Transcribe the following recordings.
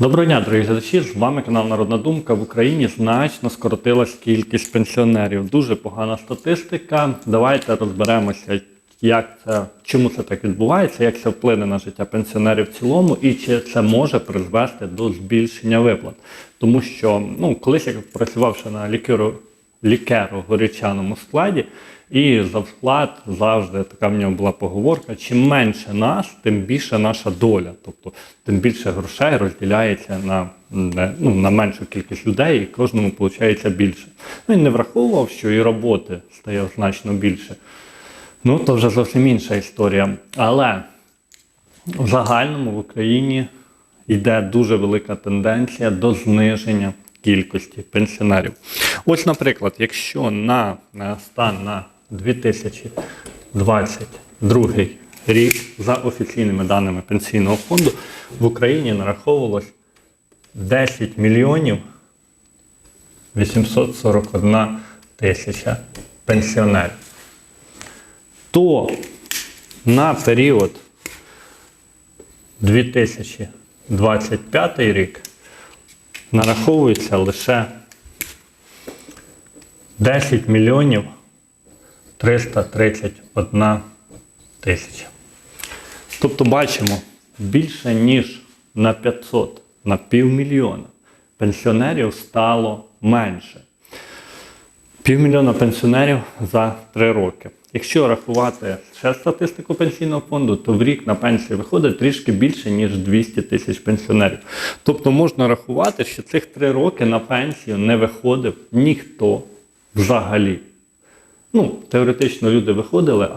Доброго дня, дорогі глядачі! З вами канал Народна Думка. В Україні значно скоротилась кількість пенсіонерів. Дуже погана статистика. Давайте розберемося, як це, чому це так відбувається, як це вплине на життя пенсіонерів в цілому, і чи це може призвести до збільшення виплат. Тому що ну, колись я працював ще на лікеру, лікеру горячаному складі, і за вклад завжди така в нього була поговорка: чим менше нас, тим більше наша доля. Тобто тим більше грошей розділяється на, ну, на меншу кількість людей, і кожному виходить більше. Ну, Він не враховував, що і роботи стає значно більше. Ну, то вже зовсім інша історія. Але в загальному в Україні йде дуже велика тенденція до зниження кількості пенсіонерів. Ось, наприклад, якщо на, стан на 2022 рік за офіційними даними пенсійного фонду в Україні нараховувалось 10 мільйонів 841 тисяча пенсіонерів то на період 2025 рік нараховується лише 10 мільйонів 331 тисяча. Тобто бачимо, більше ніж на 500, на півмільйона пенсіонерів стало менше. Півмільйона пенсіонерів за три роки. Якщо рахувати ще статистику пенсійного фонду, то в рік на пенсію виходить трішки більше, ніж 200 тисяч пенсіонерів. Тобто можна рахувати, що цих три роки на пенсію не виходив ніхто взагалі. Ну, теоретично люди виходили,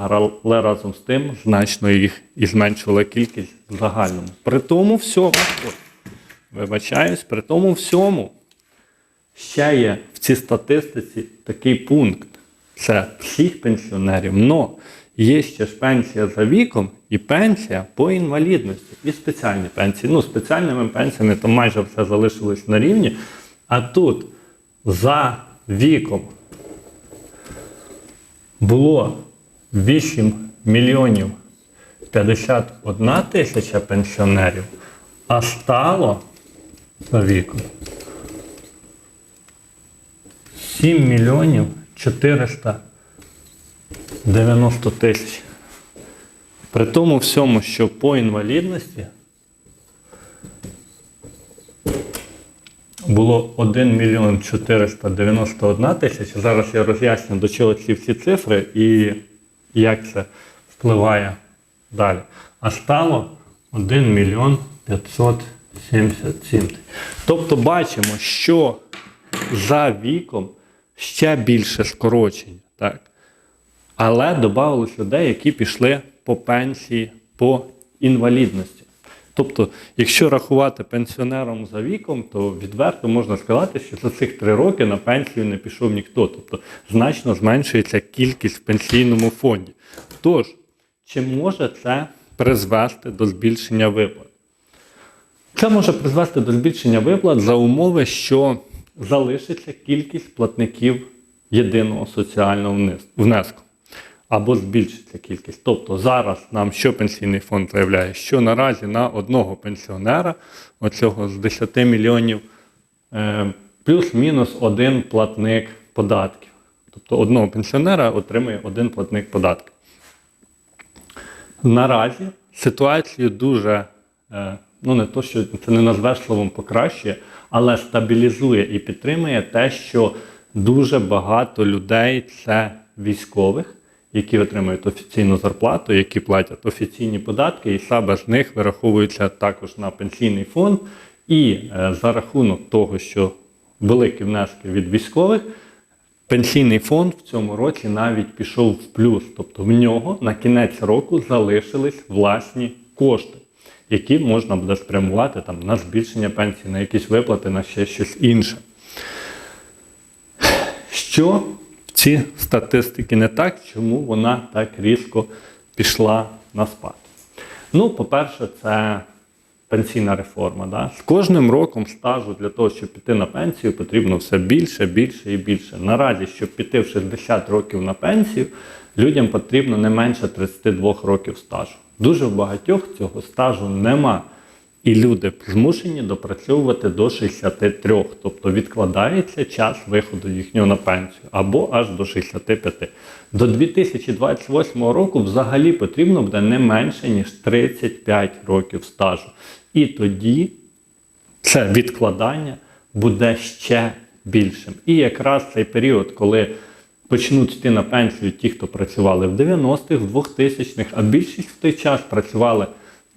але разом з тим значно їх і зменшувала кількість в загальному. При тому всьому, вибачаюсь, при тому всьому ще є в цій статистиці такий пункт. Це всіх пенсіонерів. Но є ще ж пенсія за віком і пенсія по інвалідності, і спеціальні пенсії. Ну, спеціальними пенсіями там майже все залишилось на рівні. А тут за віком було 8 мільйонів 51 тисяча пенсіонерів, а стало за віком 7 мільйонів 490 тисяч. При тому всьому, що по інвалідності було 1 мільйон 491 тисяча. Зараз я роз'ясню, до чого ці всі цифри і як це впливає далі. А стало 1 мільйон 577 тисяч. Тобто бачимо, що за віком ще більше скорочень. Так? Але додавалось людей, які пішли по пенсії по інвалідності. Тобто, якщо рахувати пенсіонером за віком, то відверто можна сказати, що за цих три роки на пенсію не пішов ніхто. Тобто значно зменшується кількість в пенсійному фонді. Тож, чи може це призвести до збільшення виплат? Це може призвести до збільшення виплат за умови, що залишиться кількість платників єдиного соціального внеску. Або збільшиться кількість. Тобто зараз нам що пенсійний фонд заявляє, що наразі на одного пенсіонера, оцього з 10 мільйонів, е, плюс-мінус один платник податків. Тобто одного пенсіонера отримує один платник податків. Наразі ситуацію дуже, е, ну не то, що це не назвеш словом покращує, але стабілізує і підтримує те, що дуже багато людей це військових, які отримують офіційну зарплату, які платять офіційні податки, і саме з них вираховуються також на пенсійний фонд. І е, за рахунок того, що великі внески від військових, Пенсійний фонд в цьому році навіть пішов в плюс, тобто в нього на кінець року залишились власні кошти, які можна буде спрямувати там, на збільшення пенсії, на якісь виплати, на ще щось інше. Що в ці статистики не так, чому вона так різко пішла на спад? Ну, по-перше, це пенсійна реформа. Да? З кожним роком стажу для того, щоб піти на пенсію, потрібно все більше, більше і більше. Наразі, щоб піти в 60 років на пенсію, людям потрібно не менше 32 років стажу. Дуже в багатьох цього стажу нема. І люди змушені допрацьовувати до 63, тобто відкладається час виходу їхнього на пенсію або аж до 65. До 2028 року взагалі потрібно буде не менше ніж 35 років стажу. І тоді це відкладання буде ще більшим. І якраз цей період, коли почнуть йти на пенсію ті, хто працювали в 90-х, в 2000-х, а більшість в той час працювали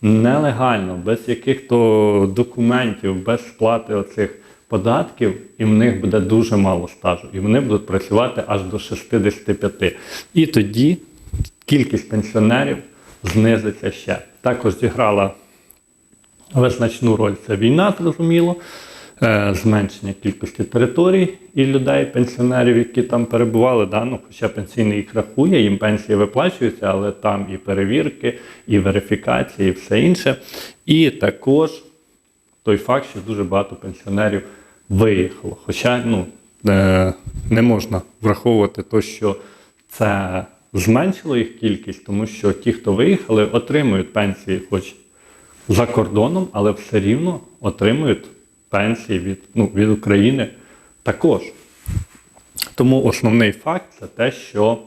нелегально, без яких-то документів, без сплати оцих податків, і в них буде дуже мало стажу. І вони будуть працювати аж до 65. І тоді кількість пенсіонерів знизиться ще. Також зіграла Визначну роль це війна, зрозуміло, зменшення кількості територій і людей, пенсіонерів, які там перебували. Да? Ну, хоча пенсійний їх рахує, їм пенсії виплачуються, але там і перевірки, і верифікації, і все інше. І також той факт, що дуже багато пенсіонерів виїхало. Хоча ну, е, не можна враховувати те, що це зменшило їх кількість, тому що ті, хто виїхали, отримують пенсії, хоч за кордоном, але все рівно отримують пенсії від, ну, від України також. Тому основний факт це те, що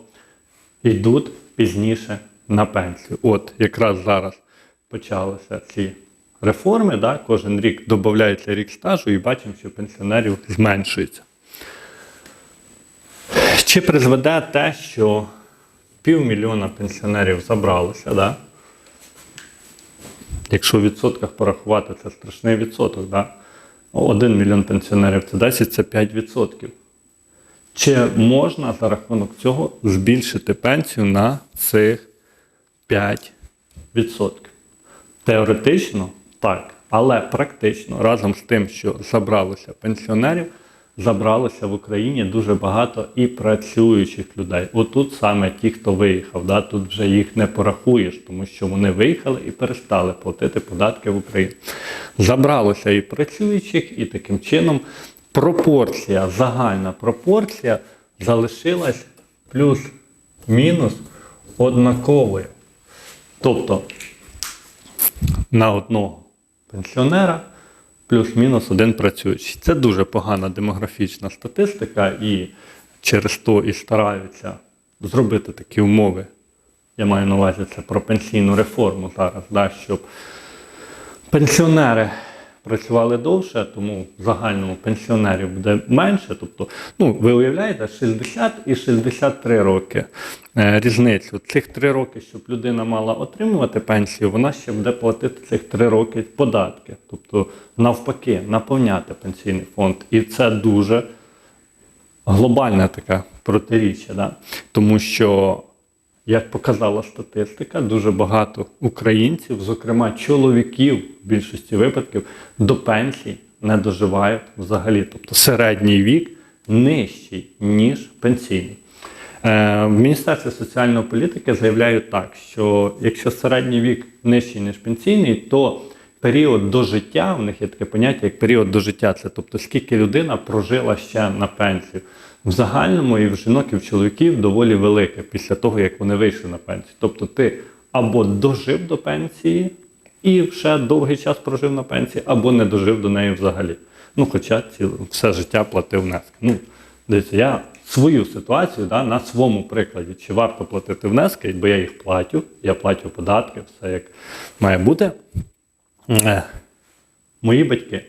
йдуть пізніше на пенсію. От якраз зараз почалися ці реформи, да? кожен рік додається рік стажу і бачимо, що пенсіонерів зменшується. Чи призведе те, що півмільйона пенсіонерів забралося, да? Якщо в відсотках порахувати, це страшний відсоток. Да? Один мільйон пенсіонерів це 10, це 5%. Чи можна за рахунок цього збільшити пенсію на цих 5%? Теоретично так, але практично разом з тим, що забралося пенсіонерів, забралося в Україні дуже багато і працюючих людей. Отут саме ті, хто виїхав, да, тут вже їх не порахуєш, тому що вони виїхали і перестали платити податки в Україні. Забралося і працюючих, і таким чином пропорція, загальна пропорція залишилась плюс-мінус однаковою. Тобто на одного пенсіонера плюс-мінус один працюючий. Це дуже погана демографічна статистика, і через то і стараються зробити такі умови. Я маю на увазі це про пенсійну реформу зараз, да, щоб пенсіонери працювали довше, тому в загальному пенсіонерів буде менше. Тобто, ну, ви уявляєте, 60 і 63 роки е, різницю. Цих 3 роки, щоб людина мала отримувати пенсію, вона ще буде платити цих 3 роки податки. Тобто, навпаки, наповняти пенсійний фонд. І це дуже глобальне таке протиріччя. Да? Тому що як показала статистика, дуже багато українців, зокрема чоловіків в більшості випадків, до пенсії не доживають взагалі. Тобто середній вік нижчий, ніж пенсійний. Е, В Міністерстві соціальної політики заявляють так, що якщо середній вік нижчий, ніж пенсійний, то період до життя, в них є таке поняття, як період до життя, це тобто скільки людина прожила ще на пенсію. В загальному і в жінок, і в чоловіків доволі велике після того, як вони вийшли на пенсію. Тобто ти або дожив до пенсії і ще довгий час прожив на пенсії, або не дожив до неї взагалі. Ну, хоча ціле, все життя платив внески. Ну, дивіться, я свою ситуацію да, на своєму прикладі, чи варто платити внески, бо я їх платю, я платю податки, все як має бути. Е, Мої батьки.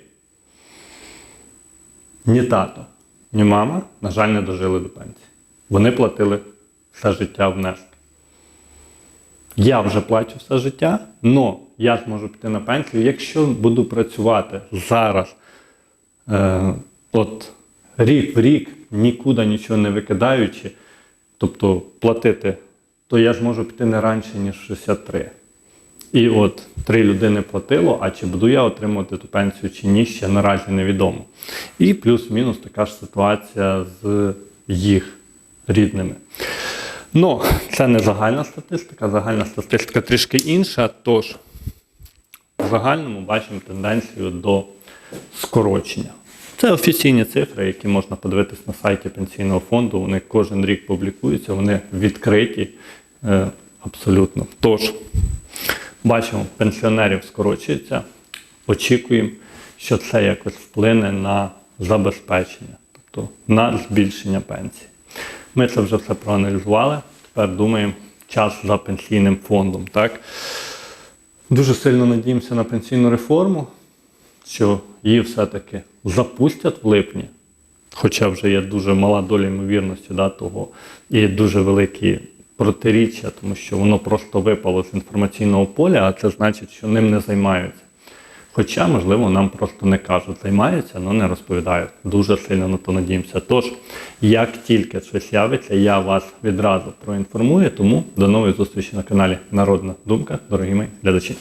Ні тато, ні мама, на жаль, не дожили до пенсії. Вони платили все життя внески. Я вже плачу все життя, але я зможу піти на пенсію, якщо буду працювати зараз, е, от рік в рік, нікуди нічого не викидаючи, тобто платити, то я зможу піти не раніше, ніж 63. І от три людини платило, а чи буду я отримувати ту пенсію чи ні, ще наразі невідомо. І плюс-мінус така ж ситуація з їх рідними. Ну, це не загальна статистика, загальна статистика трішки інша. Тож, в загальному бачимо тенденцію до скорочення. Це офіційні цифри, які можна подивитись на сайті пенсійного фонду. Вони кожен рік публікуються, вони відкриті е, абсолютно. Тож, бачимо, пенсіонерів скорочується, очікуємо, що це якось вплине на забезпечення, тобто на збільшення пенсії. Ми це вже все проаналізували. Тепер думаємо час за пенсійним фондом. Так? Дуже сильно надіємося на пенсійну реформу, що її все-таки запустять в липні, хоча вже є дуже мала доля ймовірності да, того, і дуже великі протиріччя, тому що воно просто випало з інформаційного поля, а це значить, що ним не займаються. Хоча, можливо, нам просто не кажуть, займаються, але не розповідають. Дуже сильно на то надіємося. Тож, як тільки щось явиться, я вас відразу проінформую. Тому до нової зустрічі на каналі Народна Думка, дорогі мої глядачі.